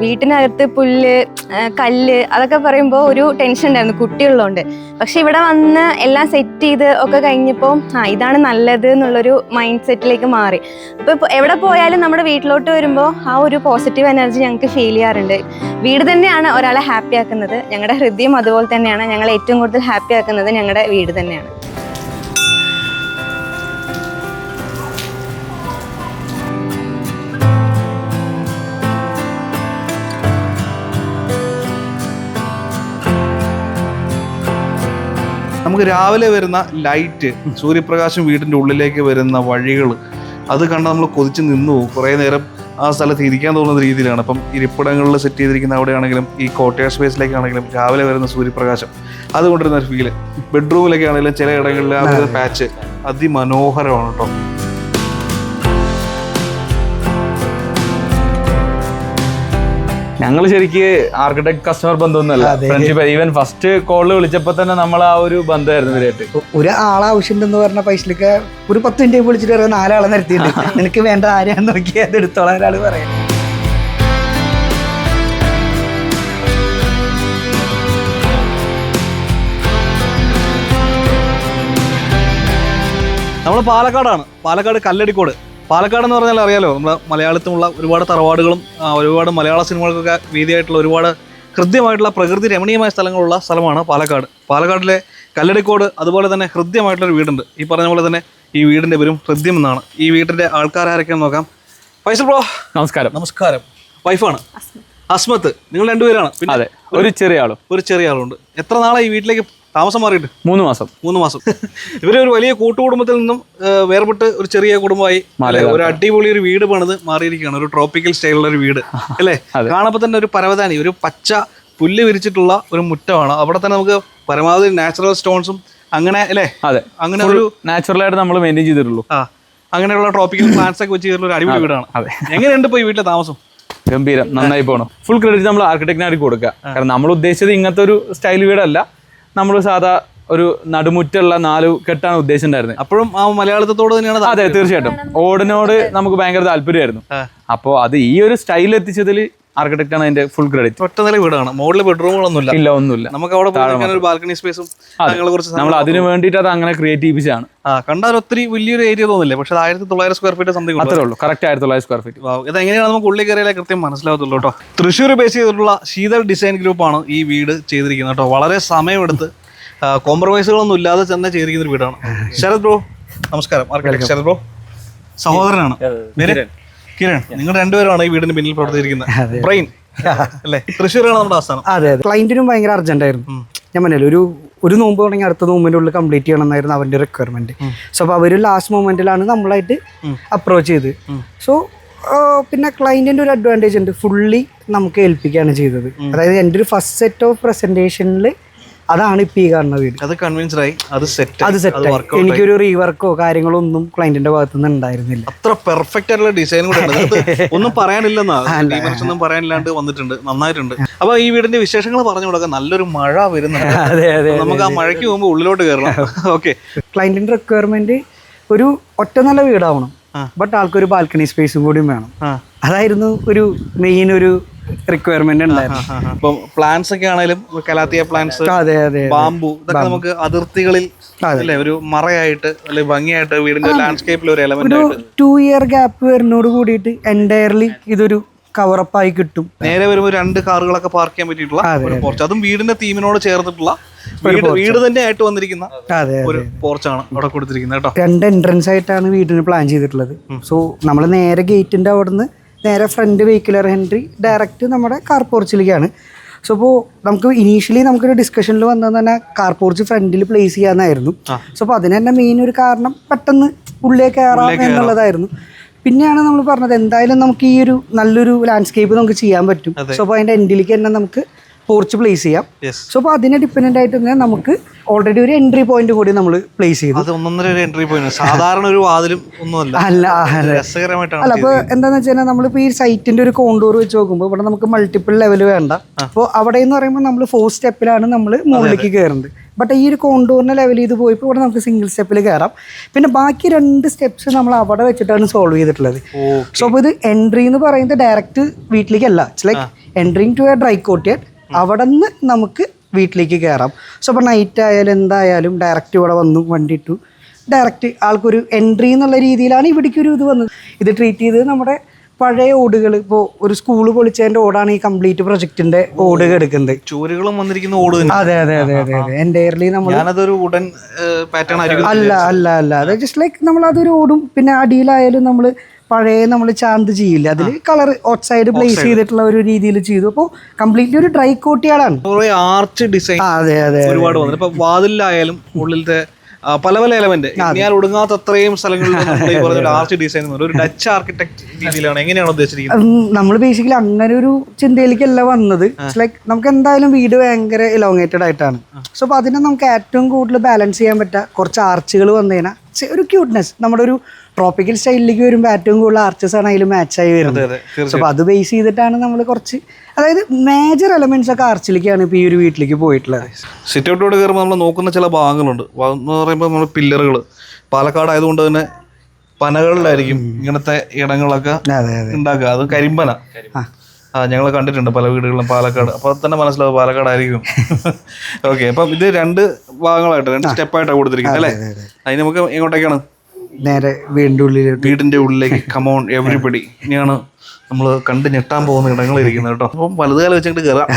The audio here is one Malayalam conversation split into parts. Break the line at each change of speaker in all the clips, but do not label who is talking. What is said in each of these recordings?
വീട്ടിനകത്ത് പുല്ല് കല്ല് അതൊക്കെ പറയുമ്പോൾ ഒരു ടെൻഷൻ ഉണ്ടായിരുന്നു. കുട്ടിയുള്ളതുകൊണ്ട് പക്ഷെ ഇവിടെ വന്ന് എല്ലാം സെറ്റ് ചെയ്ത് ഒക്കെ കഴിഞ്ഞപ്പോൾ ആ ഇതാണ് നല്ലത് എന്നുള്ളൊരു മൈൻഡ് സെറ്റിലേക്ക് മാറി. അപ്പോൾ എവിടെ പോയാലും നമ്മുടെ വീട്ടിലോട്ട് വരുമ്പോൾ ആ ഒരു പോസിറ്റീവ് എനർജി ഞങ്ങൾക്ക് ഫീൽ ചെയ്യാറുണ്ട്. വീട് തന്നെയാണ് ഒരാളെ ഹാപ്പി ആക്കുന്നത്. ഞങ്ങളുടെ ഹൃദയം അതുപോലെ തന്നെയാണ്. ഞങ്ങളെ ഏറ്റവും കൂടുതൽ ഹാപ്പി ആക്കുന്നത് ഞങ്ങളുടെ വീട് തന്നെയാണ്.
നമുക്ക് രാവിലെ വരുന്ന ലൈറ്റ് സൂര്യപ്രകാശം വീടിന്റെ ഉള്ളിലേക്ക് വരുന്ന വഴികൾ അത് കണ്ട് നമ്മൾ കൊതിച്ച് നിന്നു പോകും. കുറേ നേരം ആ സ്ഥലത്ത് ഇരിക്കാൻ തോന്നുന്ന രീതിയിലാണ്. അപ്പം ഇരിപ്പിടങ്ങളിൽ സെറ്റ് ചെയ്തിരിക്കുന്ന അവിടെയാണെങ്കിലും ഈ കോട്ടയ സ്പേസിലേക്കാണെങ്കിലും രാവിലെ വരുന്ന സൂര്യപ്രകാശം അതുകൊണ്ടിരുന്ന ഒരു ഫീൽ ബെഡ്റൂമിലൊക്കെ ആണെങ്കിലും ചില ഇടങ്ങളിൽ ആ പാച്ച് അതിമനോഹരമാണ് കേട്ടോ
ഞങ്ങൾ ശരിക്ക് ആർക്കിടെക്ട് കസ്റ്റമർ ബന്ധമൊന്നുമല്ല. ഫ്രണ്ട്ഷിപ്പ് ഈവൻ ഫസ്റ്റ് കോളിൽ വിളിച്ചപ്പോൾ തന്നെ നമ്മൾ ആ ഒരു ബന്ധമായിരുന്നു ഇവരായിട്ട്.
ഒരു ആളെ ആവശ്യമുണ്ടെന്ന് പറഞ്ഞ പൈസയിലേക്ക് ഒരു പത്ത് മിനിറ്റ് വിളിച്ചിട്ട് പറയാം നാലാളെ നിർത്തിയിട്ടുണ്ട്. നിനക്ക് വേണ്ട ആരെയാന്ന് നോക്കി അത് എടുത്തോളാൻ ഒരാൾ പറയാം.
നമ്മൾ പാലക്കാടാണ്. പാലക്കാട് കല്ലടിക്കോട്. പാലക്കാട് എന്ന് പറഞ്ഞാൽ അറിയാലോ നമ്മുടെ മലയാളത്തിലുള്ള ഒരുപാട് തറവാടുകളും ഒരുപാട് മലയാള സിനിമകൾക്കൊക്കെ വീതിയായിട്ടുള്ള ഒരുപാട് ഹൃദ്യമായിട്ടുള്ള പ്രകൃതി രമണീയമായ സ്ഥലങ്ങളുള്ള സ്ഥലമാണ് പാലക്കാട്. പാലക്കാടിലെ കല്ലടിക്കോട് അതുപോലെ തന്നെ ഹൃദ്യമായിട്ടുള്ളൊരു വീടുണ്ട്. ഈ പറഞ്ഞ പോലെ തന്നെ ഈ വീടിന്റെ പേരും ഹൃദ്യം എന്നാണ്. ഈ വീടിന്റെ ആൾക്കാരാരൊക്കെയെന്ന് നോക്കാം. ഫൈസൽ ബ്രോ.
നമസ്കാരം.
നമസ്കാരം. വൈഫാണ്. അസ്മത്ത്. നിങ്ങൾ രണ്ടുപേരാണ്. പിന്നെ
അതെ ഒരു ചെറിയ ആളും.
ഒരു ചെറിയ ആളുണ്ട്. എത്ര നാളായി ഈ വീട്ടിലേക്ക് താമസം മാറിയിട്ട്?
മൂന്ന് മാസം.
മൂന്ന് മാസം. ഇവർ ഒരു വലിയ കൂട്ടുകുടുംബത്തിൽ നിന്നും വേർപെട്ട് ഒരു ചെറിയ കുടുംബമായി ഒരു അടിപൊളി ഒരു വീട് പണിത് മാറിയിരിക്കുകയാണ്. ഒരു ട്രോപ്പിക്കൽ സ്റ്റൈലുള്ള ഒരു വീട് അല്ലേ?
കാണപ്പോ
കാണുമ്പോൾ തന്നെ ഒരു പരവതാനി ഒരു പച്ച പുല്ല് വിരിച്ചിട്ടുള്ള ഒരു മുറ്റമാണ്. അവിടെ തന്നെ നമുക്ക് പരമാവധി നാച്ചുറൽ സ്റ്റോൺസും അങ്ങനെ അല്ലേ?
അതെ.
അങ്ങനെ ഒരു
നാച്ചുറൽ ആയിട്ട് നമ്മൾ മെയിന്റെയിൻ ചെയ്തിട്ടുള്ളൂ.
ആ അങ്ങനെയുള്ള ട്രോപ്പിക്കൽ പ്ലാന്റ്സ് ഒക്കെ വെച്ച് ചെയ്തിട്ടുള്ള ഒരു അടിപൊളി വീടാണ്.
അതെ.
എങ്ങനെയുണ്ട് ഇപ്പോൾ ഈ വീട്ടിലെ താമസം?
ഗംഭീരം. നന്നായി പോകണം ഫുൾ ക്രെഡിറ്റ് നമ്മൾ ആർക്കിടെക്റ്റിനായിട്ട് കൊടുക്കുക. കാരണം നമ്മൾ ഉദ്ദേശിച്ചത് ഇങ്ങനത്തെ ഒരു സ്റ്റൈൽ വീടല്ല. നമ്മൾ സാധാ ഒരു നടുമുറ്റുള്ള നാല് കെട്ടാണ് ഉദ്ദേശിച്ചിട്ടുണ്ടായിരുന്നത്.
അപ്പോഴും ആ മലയാളത്തോട് തന്നെയാണ്
അതെ തീർച്ചയായിട്ടും. ഓടിനോട് നമുക്ക് ഭയങ്കര താല്പര്യമായിരുന്നു
അപ്പോ
അപ്പോൾ അത് ഈ ഒരു സ്റ്റൈൽ എത്തിച്ചതിൽ ആർക്കിടെക്റ്റ് ആണ് അതിന്റെ ഫുൾ ക്രെഡിറ്റ്
ഒറ്റ നില വീടാണ്. മുകളിൽ ബെഡ്റൂമുകളൊന്നുമില്ല ഇല്ല
ഒന്നുമില്ല.
നമുക്ക് അവിടെ ഒരു ബാൽക്കണി സ്പേസും കുറച്ച്
നമ്മൾ അതിന് വേണ്ടിയിട്ട് അത് അങ്ങനെ ക്രിയേറ്റ് ചെയ്യിപ്പിച്ചാണ്
ആ കണ്ടാൽ ഒത്തിരി വലിയൊരു ഏരിയ തോന്നില്ലേ? പക്ഷെ ആയിരത്തി തൊള്ളായിരം സ്ക്വയർ ഫീറ്റ് സംതിങ്
അത്രേ ഉള്ളൂ. കറക്റ്റ് ആയിരത്തി തൊള്ളായിരം സ്ക്വയർ ഫീറ്റ്.
ഇത് എങ്ങനെയാണ് നമുക്ക് ഉള്ളിൽ കയറിയാലേ കൃത്യം മനസ്സിലാവത്തുള്ളൂ കേട്ടോ. തൃശ്ശൂർ ബേസ് ചെയ്തിട്ടുള്ള ശീതൾ ഡിസൈൻ ഗ്രൂപ്പാണ് ഈ വീട് ചെയ്തിരിക്കുന്നത് കേട്ടോ. വളരെ സമയമെടുത്ത് കോംപ്രമൈസുകളൊന്നും ഇല്ലാതെ തന്നെ ചെയ്തിരിക്കുന്ന ഒരു വീടാണ്. ശരത് ബ്രോ നമസ്കാരം. ശരത് ബ്രോ സഹോദരനാണ്. കിരൺ. നിങ്ങൾ രണ്ടുപേരാണ് ഈ വീടിന് പിന്നിൽ പ്രവർത്തിച്ചിരിക്കുന്നത്. ബ്രെയിൻ അല്ലേ? തൃശ്ശൂരാണ് നമ്മുടെ ആസ്ഥാനം.
അതെ അതെ. ക്ലൈന്റിനും ഭയങ്കര അർജന്റ് ആയിരുന്നു. ഞാൻ പറഞ്ഞല്ലോ ഒരു ഒരു നോമ്പ് തുടങ്ങി അടുത്ത നോമ്പിന്റെ ഉള്ളിൽ കംപ്ലീറ്റ് ചെയ്യണം എന്നായിരുന്നു അവന്റെ റിക്വയർമെന്റ് സോ അപ്പോൾ അവർ ലാസ്റ്റ് മൊമെന്റിലാണ് നമ്മളായിട്ട് അപ്രോച്ച് ചെയ്ത്. സോ പിന്നെ ക്ലൈന്റിന്റെ ഒരു അഡ്വാന്റേജ് ഉണ്ട്. ഫുള്ളി നമുക്ക് ഏൽപ്പിക്കുകയാണ് ചെയ്തത്. അതായത് എന്റെ ഒരു ഫസ്റ്റ് സെറ്റ് ഓഫ് പ്രസന്റേഷനിൽ അതാണ് ഇപ്പം ഈ കാണുന്ന വീട്.
അത് കൺവിൻസ്ഡ് ആയി. അത് സെറ്റ്
അത് സെറ്റ് എനിക്കൊരു റീവർക്കോ കാര്യങ്ങളോ ഒന്നും ക്ലയന്റിന്റെ ഭാഗത്തുനിന്ന് ഉണ്ടായിരുന്നില്ല.
അത്ര പെർഫെക്റ്റ് ആയിട്ടുള്ള ഡിസൈൻ കൂടെ ഒന്നും പറയാനില്ലെന്നാ. ഡീമൻസ് ഒന്നും പറയാനില്ലാണ്ട് വന്നിട്ടുണ്ട്. നന്നായിട്ടുണ്ട്. അപ്പൊ ഈ വീടിന്റെ വിശേഷങ്ങൾ പറഞ്ഞു കൊടുക്കാൻ നല്ലൊരു മഴ വരുന്നുണ്ട്. നമുക്ക് ആ മഴയ്ക്ക് പോകുമ്പോൾ ഉള്ളിലോട്ട് കയറണം ഓക്കെ
ക്ലയന്റിന്റെ റിക്വയർമെന്റ് ഒരു ഒറ്റ നല്ല വീടാവണം. ബട്ട് ആൾക്കൊരു ബാൽക്കണി സ്പേസും കൂടിയും വേണം. അതായിരുന്നു ഒരു മെയിൻ ഒരു റിക്വയർമെന്റ് ഉണ്ടായിരുന്നു
ഇപ്പം പ്ലാന്റ്സ് ഒക്കെ ആണെങ്കിലും കലാത്തിയ പ്ലാന്റ്സ് ബാമ്പു ഇതൊക്കെ നമുക്ക് അതിർത്തികളിൽ അല്ലേ ഒരു മറയായിട്ട് അല്ലെ ഭംഗിയായിട്ട് വീടിന്റെ ലാൻഡ്സ്കേപ്പിൽ ഒരു എലമെന്റ്
ടു ഇയർ ഗ്യാപ്പ് വരുന്നോട് കൂടിയിട്ട് എന്റയർലി ഇതൊരു കവറപ്പായി കിട്ടും.
നേരെ വരുമ്പോൾ രണ്ട് കാറുകളൊക്കെ പാർക്ക് ചെയ്യാൻ പറ്റിയിട്ടുള്ള ഒരു പോർച്ച് അതും. വീടിന്റെ തീമിനോട് ചേർന്നിട്ടുള്ള വീട് തന്നെ ആയിട്ട് വന്നിരിക്കുന്ന ഒരു പോർച്ചാണ് അവിടെ കൊടുത്തിരിക്കുന്നത് കേട്ടോ.
രണ്ട് എൻട്രൻസ് ആയിട്ടാണ് വീടിന് പ്ലാൻ ചെയ്തിട്ടുള്ളത്. സോ നമ്മൾ നേരെ ഗേറ്റിന്റെ അവിടുന്ന് നേരെ ഫ്രണ്ട് വെഹിക്കുലർ എൻട്രി ഡയറക്റ്റ് നമ്മുടെ കാർ പോർച്ചിലേക്കാണ് സോ അപ്പോൾ നമുക്ക് ഇനീഷ്യലി നമുക്കൊരു ഡിസ്കഷനിൽ വന്നത് തന്നെ കാർ പോർച്ച് ഫ്രണ്ടിൽ പ്ലേസ് ചെയ്യാമെന്നായിരുന്നു സോ അപ്പോൾ അതിന് തന്നെ മെയിൻ ഒരു കാരണം പെട്ടെന്ന് ഉള്ളിലേക്ക് കയറാം എന്നുള്ളതായിരുന്നു. പിന്നെയാണ് നമ്മൾ പറഞ്ഞത് എന്തായാലും നമുക്ക് ഈ ഒരു നല്ലൊരു ലാൻഡ്സ്കേപ്പ് നമുക്ക് ചെയ്യാൻ പറ്റും. സോ അപ്പോൾ അതിന്റെ എൻഡിലേക്ക് തന്നെ നമുക്ക് പോർച്ച് പ്ലേസ് ചെയ്യാം. സോ അപ്പോൾ അതിനെ ഡിപ്പെൻഡന്റ് ആയിട്ട് തന്നെ നമുക്ക് ഓൾറെഡി ഒരു എൻട്രി പോയിന്റ് കൂടി നമ്മൾ പ്ലേസ് ചെയ്തു.
അത് ഒന്നൊന്നര ഒരു എൻട്രി പോയിന്റ് സാധാരണ ഒരു വാതിലും ഒന്നുമല്ല.
അല്ല
രസകരമായിട്ടാണ്
അല്ല അപ്പോൾ എന്താന്ന് വെച്ച് കഴിഞ്ഞാൽ നമ്മളിപ്പോൾ ഈ സൈറ്റിന്റെ ഒരു കോണ്ടൂർ വെച്ച് നോക്കുമ്പോൾ ഇവിടെ നമുക്ക് മൾട്ടിപ്പിൾ ലെവൽ വേണ്ട. അപ്പോൾ അവിടെ എന്ന് പറയുമ്പോൾ നമ്മൾ ഫോർ സ്റ്റെപ്പിലാണ് നമ്മൾ മുകളിലേക്ക് കയറുന്നത് ബട്ട് ഈ ഒരു കോണ്ടൂറിനെ ലെവൽ ചെയ്ത് പോയപ്പോൾ ഇവിടെ നമുക്ക് സിംഗിൾ സ്റ്റെപ്പിൽ കയറാം പിന്നെ ബാക്കി രണ്ട് സ്റ്റെപ്സ് നമ്മൾ അവിടെ വെച്ചിട്ടാണ് സോൾവ് ചെയ്തിട്ടുള്ളത്. സോ അപ്പോൾ ഇത് എൻട്രി എന്ന് പറയുന്നത് direct വീട്ടിലേക്കല്ല. It's like entering to a dry കോട്ടിയഡ് അവിടെ നിന്ന് നമുക്ക് വീട്ടിലേക്ക് കയറാം സോ അപ്പോൾ നൈറ്റ് ആയാലും എന്തായാലും ഡയറക്റ്റ് ഇവിടെ വന്നു വണ്ടി ഇട്ടു ഡയറക്റ്റ് ആൾക്കൊരു എൻട്രി എന്നുള്ള രീതിയിലാണ് ഇവിടേക്ക് ഒരു ഇത് വന്നത്. ഇത് ട്രീറ്റ് ചെയ്തത് നമ്മുടെ പഴയ ഓടുകൾ ഇപ്പോൾ ഒരു സ്കൂൾ പൊളിച്ചതിന്റെ ഓടാണ് ഈ കംപ്ലീറ്റ് പ്രൊജക്ടിന്റെ ഓടുകൾ എടുക്കുന്നത്.
ചുവരുകളും വന്നിരിക്കുന്ന ഓട്
അതെ അതെ അതെ അതെ അതെ. എന്റയർലി നമ്മൾ
ഞാനതൊരു ഉടൻ പാറ്റേൺ
അല്ല അല്ല അല്ല. അത് ജസ്റ്റ് ലൈക്ക് നമ്മൾ അതൊരു ഓടും. പിന്നെ അടിയിലായാലും നമ്മൾ പഴയ നമ്മൾ ചാന്ത് ചെയ്യില്ല? അതിൽ കളർ ഔട്ട്സൈഡ് പ്ലേസ് ചെയ്തിട്ടുള്ള ഒരു രീതിയിൽ ചെയ്തു. അപ്പോൾ കംപ്ലീറ്റ്ലി ഒരു ഡ്രൈ കോട്ടിയാടാണ്
കുറെ ആർച്ച് ഡിസൈൻ
അതെ അതെ
ഒരുപാട് വന്നു ഇപ്പൊ വാതിലായാലും ഉള്ളിലത്തെ പല പല എലമെന്റ് ഞാൻ ഒടുങ്ങാത്ത അത്രയും സ്ഥലങ്ങളിൽ ആർച്ച് ഡിസൈൻ ഒരു ഡച്ച് ആർക്കിടെക്ട് രീതിയിലാണ്. എങ്ങനെയാണ് ഉദ്ദേശിച്ചിരിക്കുന്നത്?
നമ്മൾ ബേസിക്കലി അങ്ങനെ ഒരു ചിന്തയിലേക്കല്ല വന്നത്. ലൈക്ക് നമുക്ക് എന്തായാലും വീട് ഭയങ്കര ഇലോങ്ങേറ്റഡ് ആയിട്ടാണ്. സോ അപ്പൊ അതിനെ നമുക്ക് ഏറ്റവും കൂടുതൽ ബാലൻസ് ചെയ്യാൻ പറ്റുക. കുറച്ച് ആർച്ചുകൾ വന്നതിനാ ഒരു ക്യൂട്ട്നെസ് നമ്മുടെ ഒരു ട്രോപ്പിക്കൽ സ്റ്റൈലിലേക്ക് വരുമ്പോൾ ഏറ്റവും കൂടുതൽ ആർച്ചസ് ആണ് അതിൽ മാച്ചായി വരുന്നത്. അപ്പോൾ അത് ബേസ് ചെയ്തിട്ടാണ് നമ്മൾ കുറച്ച് അതായത് മേജർ എലമെന്റ്സ് ഒക്കെ ആർച്ചിലേക്കാണ് ഇപ്പോൾ ഈ ഒരു വീട്ടിലേക്ക് പോയിട്ടുള്ളത്.
സിറ്റ് ഔട്ടോട് കയറുമ്പോൾ നമ്മൾ നോക്കുന്ന ചില ഭാഗങ്ങളുണ്ട്. ഭാഗം എന്ന് പറയുമ്പോൾ നമ്മൾ പില്ലറുകൾ പാലക്കാട് ആയതുകൊണ്ട് തന്നെ പനകളിലായിരിക്കും ഇങ്ങനത്തെ ഇടങ്ങളൊക്കെ ഉണ്ടാക്കുക. അത് കരിമ്പന. ആ. ഞങ്ങൾ കണ്ടിട്ടുണ്ട് പല വീടുകളിലും പാലക്കാട്. അപ്പോൾ അത് തന്നെ മനസ്സിലാവും പാലക്കാടായിരിക്കും. ഓക്കെ അപ്പം ഇത് രണ്ട് ഭാഗങ്ങളായിട്ട് രണ്ട് സ്റ്റെപ്പായിട്ടാണ് കൊടുത്തിരിക്കുന്നത് അല്ലേ? അതിന് നമുക്ക് എങ്ങോട്ടേക്കാണ്?
നേരെ വീടിന്റെ ഉള്ളിലേക്ക്
വീടിന്റെ ഉള്ളിലേക്ക് കമോൺ എവറിബഡി ഇനിയാണ് നമ്മൾ കണ്ട് ഞെട്ടാൻ പോകുന്ന ഇടങ്ങളിരിക്കുന്നത് കേട്ടോ. അപ്പം വലുതുകാലം വെച്ചിട്ട് കയറാം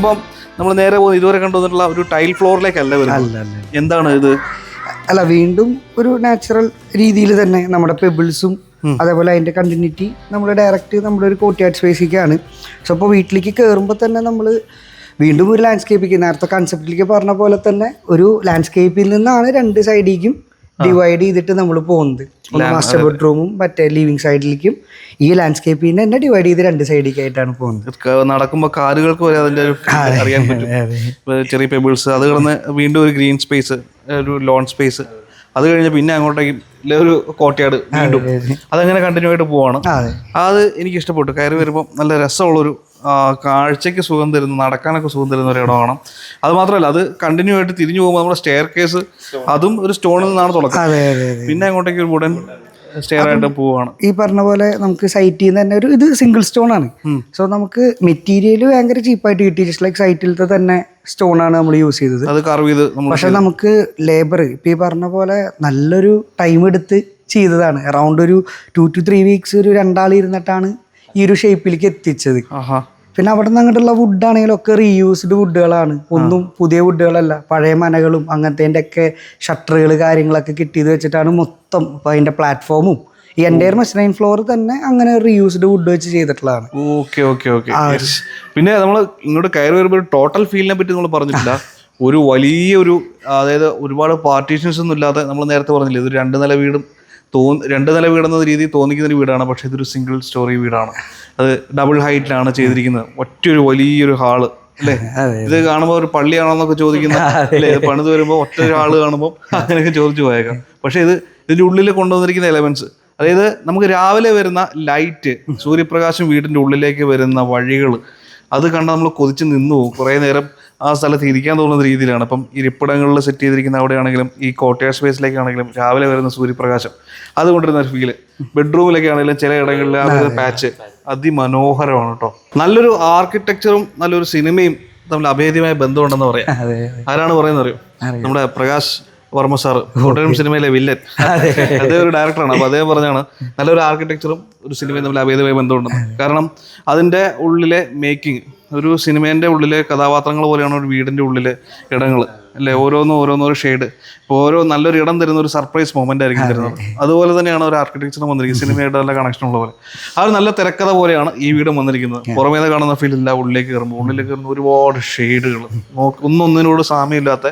കയറുമ്പം നമ്മൾ നേരെ പോകുന്നത് ഇതുവരെ കണ്ടുവന്നിട്ടുള്ള ഒരു ടൈൽ ഫ്ലോറിലേക്കല്ല വരുന്നത്. എന്താണ് ഇത്?
അല്ല വീണ്ടും ഒരു നാച്ചുറൽ രീതിയിൽ തന്നെ നമ്മുടെ പെബിൾസും അതേപോലെ അതിന്റെ കണ്ടിന്യൂറ്റി നമ്മൾ ഡയറക്റ്റ് നമ്മുടെ ഒരു കോട്ടിയാട്ട് സ്പേസിലേക്കാണ് സോ അപ്പോൾ വീട്ടിലേക്ക് കയറുമ്പോൾ തന്നെ നമ്മൾ വീണ്ടും ഒരു ലാൻഡ്സ്കേപ്പിക്ക് നേരത്തെ കൺസെപ്റ്റിലേക്ക് പറഞ്ഞ പോലെ തന്നെ ഒരു ലാൻഡ്സ്കേപ്പിൽ നിന്നാണ് രണ്ട് സൈഡിലേക്കും ഡിവൈഡ് ചെയ്തിട്ട് നമ്മൾ പോകുന്നത്. മാസ്റ്റർ ബെഡ്റൂമും മറ്റേ ലിവിങ് സൈഡിലേക്കും ഈ ലാൻഡ്സ്കേപ്പിനെ തന്നെ ഡിവൈഡ് ചെയ്ത് രണ്ട് സൈഡിലേക്കായിട്ടാണ് പോകുന്നത്.
നടക്കുമ്പോൾ കാലുകൾക്ക് വരെ അതിന്റെ ഒരു അറിയാൻ പറ്റും. ചെറിയ പെബിൾസ് അത് കിടന്ന് വീണ്ടും ഒരു ഗ്രീൻ സ്പേസ് ഒരു ലോൺ സ്പേസ് അത് കഴിഞ്ഞ് പിന്നെ അങ്ങോട്ടേക്ക് ഒരു കോട്ടയാട് വീണ്ടും. അതങ്ങനെ കണ്ടിന്യൂ ആയിട്ട് പോവാണ്.
അത്.
എനിക്ക് ഇഷ്ടപ്പെട്ടു കയറി വരുമ്പോൾ നല്ല രസമുള്ളൊരു കാഴ്ചയ്ക്ക് സുഖം തരുന്ന നടക്കാനൊക്കെ സുഖം തരുന്ന ഒരു ഇടമാണ്. അത് മാത്രമല്ല അത് കണ്ടിന്യൂ ആയിട്ട് തിരിഞ്ഞു പോകുമ്പോൾ നമ്മുടെ സ്റ്റെയർ കേസ് അതും ഒരു സ്റ്റോണിൽ നിന്നാണ് തുടക്കം പിന്നെ അങ്ങോട്ടേക്ക് ഒരു വുഡൻ സ്റ്റെയർ ആയിട്ട് പോവാണ്.
ഈ പറഞ്ഞ പോലെ നമുക്ക് സൈറ്റിൽ നിന്ന് തന്നെ ഒരു ഇത് സിംഗിൾ സ്റ്റോൺ ആണ്. സോ നമുക്ക് മെറ്റീരിയൽ ഭയങ്കര ചീപ്പായിട്ട് കിട്ടി. ജസ്റ്റ് ലൈക്ക് സൈറ്റിലത്തെ തന്നെ സ്റ്റോൺ ആണ് നമ്മൾ യൂസ് ചെയ്തത്.
അത് കർവ് ചെയ്ത്
പക്ഷെ നമുക്ക് ലേബർ ഇപ്പം ഈ പറഞ്ഞ പോലെ നല്ലൊരു ടൈം എടുത്ത് ചെയ്തതാണ്. അറൗണ്ട് ഒരു ടു ടു ത്രീ വീക്സ് ഒരു രണ്ടാൾ ഇരുന്നിട്ടാണ് ഈ ഒരു ഷേപ്പിലേക്ക് എത്തിച്ചത്. പിന്നെ അവിടെ നിന്ന് അങ്ങോട്ടുള്ള വുഡ് ആണെങ്കിലും ഒക്കെ റീയൂസ്ഡ് വുഡുകളാണ് ഒന്നും പുതിയ വുഡുകളല്ല പഴയ മനകളും അങ്ങനത്തെ ഒക്കെ ഷട്ടറുകൾ കാര്യങ്ങളൊക്കെ കിട്ടിയത് വെച്ചിട്ടാണ് മൊത്തം അപ്പോൾ അതിന്റെ പ്ലാറ്റ്ഫോമും ഈ എന്റെ മെഷറൈൻ ഫ്ലോർ തന്നെ അങ്ങനെ റീയൂസ്ഡ് വുഡ് വെച്ച് ചെയ്തിട്ടുള്ളതാണ്.
Okay okay okay. പിന്നെ നമ്മൾ ഇങ്ങോട്ട് കയറി വരുമ്പോൾ ടോട്ടൽ ഫീലിനെ പറ്റി നമ്മൾ പറഞ്ഞിട്ടില്ല. ഒരു വലിയ ഒരു അതായത് ഒരുപാട് പാർട്ടീഷൻസ് ഒന്നും ഇല്ലാതെ നമ്മൾ നേരത്തെ പറഞ്ഞില്ലേ ഇത് രണ്ട് നില വീടും തോന്നി രണ്ട് നില വീടെന്ന രീതി തോന്നിക്കുന്ന ഒരു വീടാണ് പക്ഷേ ഇതൊരു സിംഗിൾ സ്റ്റോറി വീടാണ്. അത് ഡബിൾ ഹൈറ്റിലാണ് ചെയ്തിരിക്കുന്നത്. ഒറ്റൊരു വലിയൊരു ഹാൾ അല്ലേ? ഇത് കാണുമ്പോൾ ഒരു പള്ളിയാണോന്നൊക്കെ ചോദിക്കുന്ന അല്ലേ? ഇത് പണിത് വരുമ്പോൾ ഒറ്റ ഒരാൾ കാണുമ്പോൾ അങ്ങനെയൊക്കെ ചോദിച്ചു പോയേക്കാം. പക്ഷേ ഇത് ഇതിന്റെ ഉള്ളിൽ കൊണ്ടുവന്നിരിക്കുന്ന എലമെന്റ്സ് അതായത് നമുക്ക് രാവിലെ വരുന്ന ലൈറ്റ് സൂര്യപ്രകാശം വീടിന്റെ ഉള്ളിലേക്ക് വരുന്ന വഴികൾ അത് കണ്ട നമ്മൾ കൊതിച്ച് നിന്നു പോകും. കുറേ നേരം ആ സ്ഥലത്ത് ഇരിക്കാൻ തോന്നുന്ന രീതിയിലാണ്. അപ്പം ഇരിപ്പിടങ്ങളിൽ സെറ്റ് ചെയ്തിരിക്കുന്ന അവിടെയാണെങ്കിലും ഈ കോട്ടയ സ്പേസിലേക്കാണെങ്കിലും രാവിലെ വരുന്ന സൂര്യപ്രകാശം. അതുകൊണ്ടിരുന്ന ഒരു ഫീൽ ബെഡ്റൂമിലൊക്കെ ആണെങ്കിലും ചില ഇടങ്ങളിൽ ആ ഒരു പാച്ച് അതിമനോഹരമാണ് കേട്ടോ നല്ലൊരു ആർക്കിടെക്ചറും നല്ലൊരു സിനിമയും തമ്മിൽ അഭേദ്യമായ ബന്ധമുണ്ടെന്ന് പറയാം. ആരാണ് പറയുന്നത് അറിയോ നമ്മുടെ പ്രകാശ് വർമ്മ സാറ് കോട്ടയം സിനിമയിലെ വില്ലൻ അതേ. ഒരു ഡയറക്ടറാണ് അപ്പോൾ അദ്ദേഹം പറഞ്ഞാണ് നല്ലൊരു ആർക്കിടെക്ചറും ഒരു സിനിമയും തമ്മിൽ അഭേദമായ ബന്ധമുണ്ടെന്ന്. കാരണം അതിന്റെ ഉള്ളിലെ മേക്കിംഗ് ഒരു സിനിമേന്റെ ഉള്ളിലെ കഥാപാത്രങ്ങൾ പോലെയാണ് ഒരു വീടിന്റെ ഉള്ളിലെ ഇടങ്ങൾ അല്ലേ? ഓരോന്നും ഓരോന്നോരോ ഷെയ്ഡ്. ഇപ്പോൾ ഓരോ നല്ലൊരു ഇടം തരുന്ന ഒരു സർപ്രൈസ് മൊമെന്റ് ആയിരിക്കും തരുന്നത്. അതുപോലെ തന്നെയാണ് ഒരു ആർക്കിടെക്ചർ വന്നിരിക്കുന്നത്. സിനിമയായിട്ട് നല്ല കണക്ഷൻ ഉള്ള പോലെ. ആ ഒരു നല്ല തിരക്കഥ പോലെയാണ് ഈ വീട് വന്നിരിക്കുന്നത്. പുറമേ കാണുന്ന ഫീൽ ഇല്ല ഉള്ളിലേക്ക് കയറുമ്പോൾ. ഉള്ളിലേക്ക് കയറുന്ന ഒരുപാട് ഷെയ്ഡുകൾ ഒന്നൊന്നിനോട് സാമ്യമില്ലാത്ത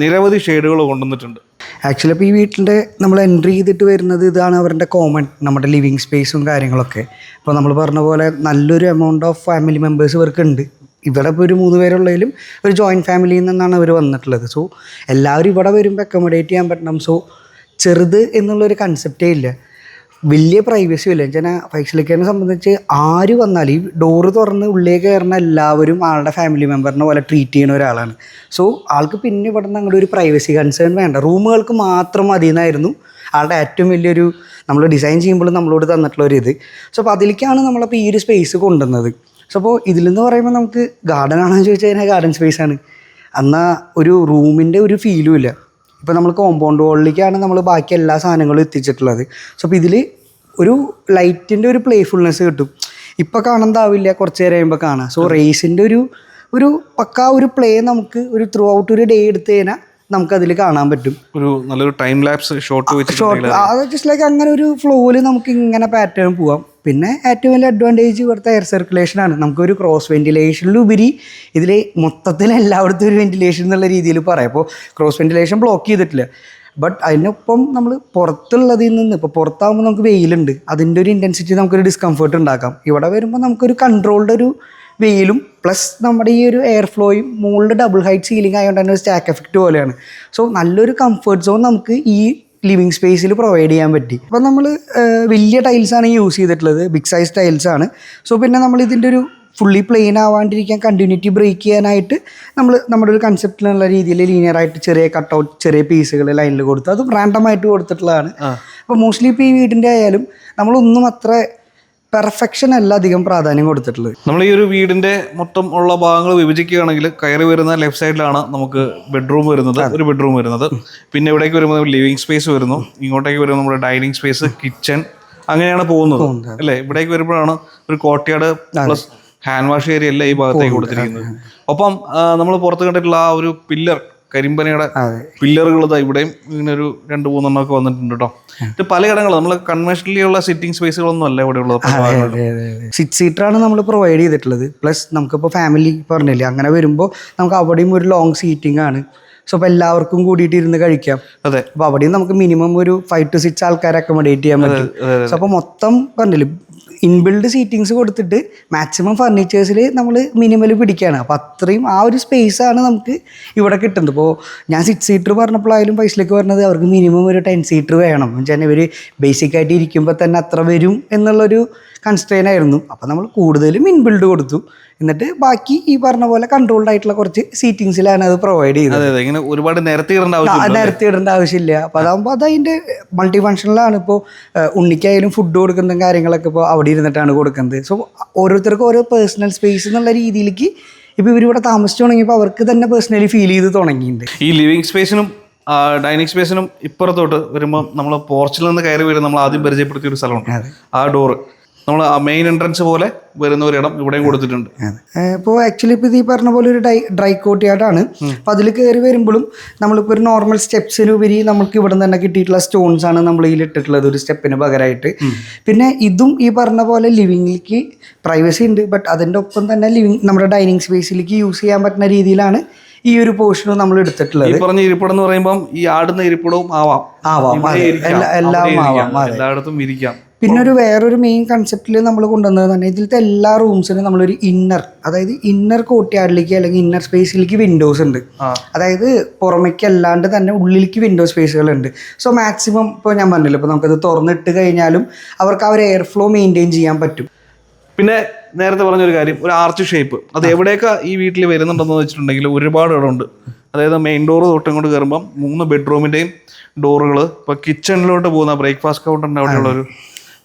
നിരവധി ഷെയ്ഡുകൾ കൊണ്ടുവന്നിട്ടുണ്ട്.
ആക്ച്വലി അപ്പോൾ ഈ വീട്ടിന്റെ നമ്മൾ എൻട്രി ചെയ്തിട്ട് വരുന്നത് ഇതാണ് അവരുടെ കോമൺ നമ്മുടെ ലിവിങ് സ്പേസും കാര്യങ്ങളൊക്കെ. അപ്പോൾ നമ്മൾ പറഞ്ഞ പോലെ നല്ലൊരു എമൗണ്ട് ഓഫ് ഫാമിലി മെമ്പേഴ്സ് ഇവർക്ക് ഉണ്ട് ഇവിടെ ഇപ്പോൾ ഒരു മൂന്ന് പേരുള്ളതിലും ഒരു ജോയിന്റ് ഫാമിലിയിൽ നിന്നാണ് അവർ വന്നിട്ടുള്ളത്. സോ എല്ലാവരും ഇവിടെ വരുമ്പോൾ അക്കോമഡേറ്റ് ചെയ്യാൻ പറ്റണം. സോ ചെറുത് എന്നുള്ളൊരു കൺസെപ്റ്റേ ഇല്ല. വലിയ പ്രൈവസി ഇല്ല. വെച്ചാൽ ഫൈസലിക്കാനെ സംബന്ധിച്ച് ആര് വന്നാലും ഈ ഡോറ് തുറന്ന് ഉള്ളിലേക്ക് കയറുന്ന എല്ലാവരും ആളുടെ ഫാമിലി മെമ്പറിനെ പോലെ ട്രീറ്റ് ചെയ്യുന്ന ഒരാളാണ്. സോ ആൾക്ക് പിന്നെ ഇവിടെ നിന്ന് അങ്ങോട്ട് ഒരു പ്രൈവസി കൺസേൺ വേണ്ട. റൂമുകൾക്ക് മാത്രം മതി എന്നായിരുന്നു ആളുടെ ഏറ്റവും വലിയൊരു നമ്മൾ ഡിസൈൻ ചെയ്യുമ്പോൾ നമ്മളോട് തന്നിട്ടുള്ള ഒരു ഇത്. സോ അപ്പോൾ അതിലേക്കാണ് നമ്മളപ്പോൾ ഈ ഒരു സ്പേസ് കൊണ്ടുവന്നത്. സോ അപ്പോൾ ഇതിലെന്ന് പറയുമ്പോൾ നമുക്ക് ഗാർഡൻ ആണെന്ന് ചോദിച്ചാൽ കഴിഞ്ഞാൽ ഗാർഡൻ സ്പേസ് ആണ്. എന്നാൽ ഒരു റൂമിന്റെ ഒരു ഫീലും ഇല്ല. ഇപ്പോൾ നമ്മൾ കോമ്പൗണ്ട് വോളിലേക്കാണ് നമ്മൾ ബാക്കി എല്ലാ സാധനങ്ങളും എത്തിച്ചിട്ടുള്ളത്. സോ അപ്പോൾ ഇതിൽ ഒരു ലൈറ്റിന്റെ ഒരു പ്ലേഫുൾനെസ് കിട്ടും. ഇപ്പോൾ കാണുന്നതാവില്ല കുറച്ച് നേരം കഴിയുമ്പോൾ കാണാം. സോ റേസിന്റെ ഒരു ഒരു പക്ക ഒരു പ്ലേ നമുക്ക് ഒരു ത്രൂ ഔട്ട് ഒരു ഡേ എടുത്തു കഴിഞ്ഞാൽ നമുക്കതിൽ കാണാൻ പറ്റും.
ഒരു നല്ലൊരു ടൈം ലാപ്സ്
ഷോർട്ട്
ഷോർട്ട്
അത് ജസ്റ്റ് ലൈക്ക് അങ്ങനെ ഒരു ഫ്ലോയിൽ നമുക്ക് ഇങ്ങനെ പാറ്റേൺ പോവാം. പിന്നെ ഏറ്റവും വലിയ അഡ്വാന്റേജ് ഇവിടുത്തെ എയർ സർക്കുലേഷൻ ആണ്. നമുക്കൊരു ക്രോസ് വെന്റിലേഷനിലുപരി ഇതിൽ മൊത്തത്തിൽ എല്ലായിടത്തും ഒരു വെന്റിലേഷൻ എന്നുള്ള രീതിയിൽ പറയാം. അപ്പോൾ ക്രോസ് വെന്റിലേഷൻ ബ്ലോക്ക് ചെയ്തിട്ടില്ല. ബട്ട് അതിനൊപ്പം നമ്മൾ പുറത്തുള്ളതിൽ നിന്ന് ഇപ്പോൾ പുറത്താകുമ്പോൾ നമുക്ക് വെയിലുണ്ട്. അതിന്റെ ഒരു ഇന്റൻസിറ്റി നമുക്കൊരു ഡിസ്കംഫർട്ട് ഉണ്ടാക്കാം. ഇവിടെ വരുമ്പോൾ നമുക്കൊരു കൺട്രോൾഡ് ഒരു വെയിലും പ്ലസ് നമ്മുടെ ഈ ഒരു എയർ ഫ്ലോയും മുകളിൽ ഡബിൾ ഹൈറ്റ് സീലിംഗ് ആയതുകൊണ്ട് തന്നെ ഒരു സ്റ്റാക്ക് എഫക്റ്റ് പോലെയാണ്. സോ നല്ലൊരു കംഫർട്ട് സോൺ നമുക്ക് ഈ ലിവിങ് സ്പേസിൽ പ്രൊവൈഡ് ചെയ്യാൻ പറ്റി. അപ്പം നമ്മൾ വലിയ ടൈൽസാണ് യൂസ് ചെയ്തിട്ടുള്ളത് ബിഗ് സൈസ് ടൈൽസാണ് സോ പിന്നെ നമ്മൾ ഇതിന്റെ ഒരു ഫുള്ളി പ്ലെയിൻ ആവാണ്ടിരിക്കാൻ കണ്ടിന്യൂറ്റി ബ്രേക്ക് ചെയ്യാനായിട്ട് നമ്മൾ നമ്മുടെ ഒരു കൺസെപ്റ്റിലുള്ള രീതിയിൽ ലീനിയർ ആയിട്ട് ചെറിയ കട്ടൗട്ട് ചെറിയ പീസുകൾ ലൈനിൽ കൊടുത്തു അത് റാൻഡമായിട്ട് കൊടുത്തിട്ടുള്ളതാണ്. അപ്പോൾ മോസ്റ്റ്ലി ഇപ്പോൾ ഈ വീടിന്റെ ആയാലും നമ്മളൊന്നും അത്ര പെർഫെക്ഷൻ അല്ല അധികം പ്രാധാന്യം കൊടുത്തിട്ടുള്ളത്.
നമ്മൾ ഈ ഒരു വീടിന്റെ മൊത്തം ഉള്ള ഭാഗങ്ങൾ വിഭജിക്കുകയാണെങ്കിൽ കയറി വരുന്ന ലെഫ്റ്റ് സൈഡിലാണ് നമുക്ക് ബെഡ്റൂം വരുന്നത് ഒരു ബെഡ്റൂം വരുന്നത്. പിന്നെ ഇവിടേക്ക് വരുമ്പോൾ ലിവിങ് സ്പേസ് വരുന്നു. ഇങ്ങോട്ടേക്ക് വരുമ്പോൾ നമ്മുടെ ഡൈനിങ് സ്പേസ് കിച്ചൺ അങ്ങനെയാണ് പോകുന്നത്. അല്ലേ? ഇവിടേക്ക് വരുമ്പോഴാണ് ഒരു കോട്ടയാട് പ്ലസ് ഹാൻഡ് വാഷ് ഏരിയ അല്ല ഈ ഭാഗത്തേക്ക് കൊടുത്തിരിക്കുന്നത്. ഒപ്പം നമ്മൾ പുറത്ത് കണ്ടിട്ടുള്ള ആ ഒരു പില്ലർ കരിമ്പനയുടെ പില്ലറുകൾ ഇവിടെയും ഇങ്ങനെ ഒരു രണ്ട് മൂന്നെണ്ണം ഒക്കെ വന്നിട്ടുണ്ട് കേട്ടോ ഇത് പലയിടങ്ങൾ നമ്മൾ കൺവെൻഷനലി ഉള്ള സിറ്റിംഗ് സ്പേസുകളൊന്നും അല്ല ഇവിടെ ഉള്ളത് സിറ്റ് സീറ്റർ
ആണ് സീറ്ററാണ് നമ്മൾ പ്രൊവൈഡ് ചെയ്തിട്ടുള്ളത്. പ്ലസ് നമുക്കിപ്പോൾ ഫാമിലി പറഞ്ഞില്ലേ അങ്ങനെ വരുമ്പോൾ നമുക്ക് അവിടെയും ഒരു ലോങ് സീറ്റിംഗ് ആണ്. സോ അപ്പോൾ എല്ലാവർക്കും കൂടിയിട്ട് ഇരുന്ന് കഴിക്കാം.
അതെ.
അപ്പോൾ അവിടെയും നമുക്ക് മിനിമം ഒരു ഫൈവ് ടു സിക്സ് ആൾക്കാരെ അക്കോമഡേറ്റ് ചെയ്യാൻ പറ്റും. സോ അപ്പോൾ മൊത്തം പറഞ്ഞില്ലേ ഇൻബിൽഡ് സീറ്റിങ്സ് കൊടുത്തിട്ട് മാക്സിമം ഫർണിച്ചേഴ്സിൽ നമ്മൾ മിനിമൽ പിടിക്കുകയാണ് അപ്പോൾ അത്രയും ആ ഒരു സ്പേസ് ആണ് നമുക്ക് ഇവിടെ കിട്ടുന്നത്. ഇപ്പോൾ ഞാൻ സിക്സ് സീറ്റർ പറഞ്ഞപ്പോഴായാലും പൈസയിലേക്ക് പറഞ്ഞത് അവർക്ക് മിനിമം ഒരു ടെൻ സീറ്റർ വേണം. എന്ന് വെച്ചാൽ ഇവർ ബേസിക്കായിട്ട് ഇരിക്കുമ്പോൾ തന്നെ അത്ര വരും എന്നുള്ളൊരു കൺസ്ട്രെയിൻ ആയിരുന്നു. അപ്പോൾ നമ്മൾ കൂടുതലും ഇൻബിൽഡ് കൊടുത്തു. എന്നിട്ട് ബാക്കി ഈ പറഞ്ഞ പോലെ കൺട്രോൾഡ് ആയിട്ടുള്ള കുറച്ച് സീറ്റിങ്സിലാണ് അത് പ്രൊവൈഡ് ചെയ്തത്.
അതെ ഇങ്ങനെ ഒരുപാട് നിരത്തി ഇടേണ്ട ആവശ്യമില്ല
നേരത്തെ ഇടേണ്ട ആവശ്യമില്ല. അപ്പോൾ അതാകുമ്പോൾ അത് അതിന്റെ മൾട്ടി ഫങ്ഷനിലാണ് ഇപ്പോൾ ഉണ്ണിക്കായാലും ഫുഡ് കൊടുക്കുന്ന കാര്യങ്ങളൊക്കെ ഇപ്പോൾ അവിടെ ഇരുന്നിട്ടാണ് കൊടുക്കുന്നത്. സോ ഓരോരുത്തർക്കും ഓരോ പേഴ്സണൽ സ്പേസ് എന്നുള്ള രീതിയിലേക്ക് ഇപ്പോൾ ഇവരിവിടെ താമസിച്ചു തുടങ്ങിയപ്പോൾ അവർക്ക് തന്നെ പേഴ്സണലി ഫീൽ ചെയ്ത് തുടങ്ങിയിട്ടുണ്ട്.
ഈ ലിവിങ് സ്പേസിനും ഡൈനിങ് സ്പേസിനും ഇപ്പുറത്തോട്ട് വരുമ്പോൾ നമ്മൾ പോർച്ചിൽ നിന്ന് കയറി വരും നമ്മൾ ആദ്യം പരിചയപ്പെടുത്തിയ ഒരു സ്ഥലമുണ്ട്. ആ ഡോറ് നമ്മൾ ആ മെയിൻ എൻട്രൻസ് പോലെ വരുന്ന ഒരിടം ഇവിടെയും കൊടുത്തിട്ടുണ്ട്.
ഇപ്പോൾ ആക്ച്വലി ഇപ്പോൾ ഈ പറഞ്ഞ പോലെ ഒരു ഡൈ ഡ്രൈ കോട്ടിയാടാണ് അപ്പോൾ അതിൽ കയറി വരുമ്പോഴും നമ്മളിപ്പോൾ ഒരു നോർമൽ സ്റ്റെപ്സിനുപരി നമുക്ക് ഇവിടെ നിന്ന് തന്നെ കിട്ടിയിട്ടുള്ള സ്റ്റോൺസ് ആണ് നമ്മൾ ഇതിൽ ഇട്ടിട്ടുള്ളത് ഒരു സ്റ്റെപ്പിന് പകരമായിട്ട് പിന്നെ ഇതും ഈ പറഞ്ഞ പോലെ ലിവിങ്ങിലേക്ക് പ്രൈവസി ഉണ്ട്. ബട്ട് അതിന്റെ ഒപ്പം തന്നെ ലിവിങ് നമ്മുടെ ഡൈനിങ് സ്പേസിലേക്ക് യൂസ് ചെയ്യാൻ പറ്റുന്ന രീതിയിലാണ് ഈ ഒരു പോർഷനും നമ്മൾ എടുത്തിട്ടുള്ളത്.
ഈ പറഞ്ഞ ഇരിപ്പിടം എന്ന് പറയുമ്പോൾ ഈ ആടുന്ന ഇരിപ്പിടവും ആവാം.
ആവാം,
എല്ലായിടത്തും ഇരിക്കാം.
പിന്നെ ഒരു വേറൊരു മെയിൻ കൺസെപ്റ്റിൽ നമ്മൾ കൊണ്ടുവന്നത് തന്നെ ഇതിലത്തെ എല്ലാ റൂംസിനും നമ്മളൊരു ഇന്നർ അതായത് ഇന്നർ കോട്ടിയാടിലേക്ക് അല്ലെങ്കിൽ ഇന്നർ സ്പേസിലേക്ക് വിൻഡോസ് ഉണ്ട്. അതായത് പുറമേക്ക് അല്ലാണ്ട് തന്നെ ഉള്ളിലേക്ക് വിൻഡോ സ്പേസുകളുണ്ട് സോ മാക്സിമം ഇപ്പോൾ ഞാൻ പറഞ്ഞില്ല ഇപ്പോൾ നമുക്കത് തുറന്നിട്ട് കഴിഞ്ഞാലും അവർക്ക് ആ ഒരു എയർ ഫ്ലോ മെയിന്റെയിൻ ചെയ്യാൻ പറ്റും.
പിന്നെ നേരത്തെ പറഞ്ഞൊരു കാര്യം ഒരു ആർച്ച് ഷേപ്പ് അത് എവിടെയൊക്കെ ഈ വീട്ടിൽ വരുന്നുണ്ടെന്ന് വെച്ചിട്ടുണ്ടെങ്കിൽ ഒരുപാട് ഇടമുണ്ട്. അതായത് മെയിൻ ഡോർ തൊട്ടും കൊണ്ട് കയറുമ്പം മൂന്ന് ബെഡ്റൂമിന്റെയും ഡോറുകൾ ഇപ്പോൾ കിച്ചണിലോട്ട് പോകുന്ന ബ്രേക്ക്ഫാസ്റ്റ് കൗണ്ടറിന്റെ അവിടെയുള്ള ഒരു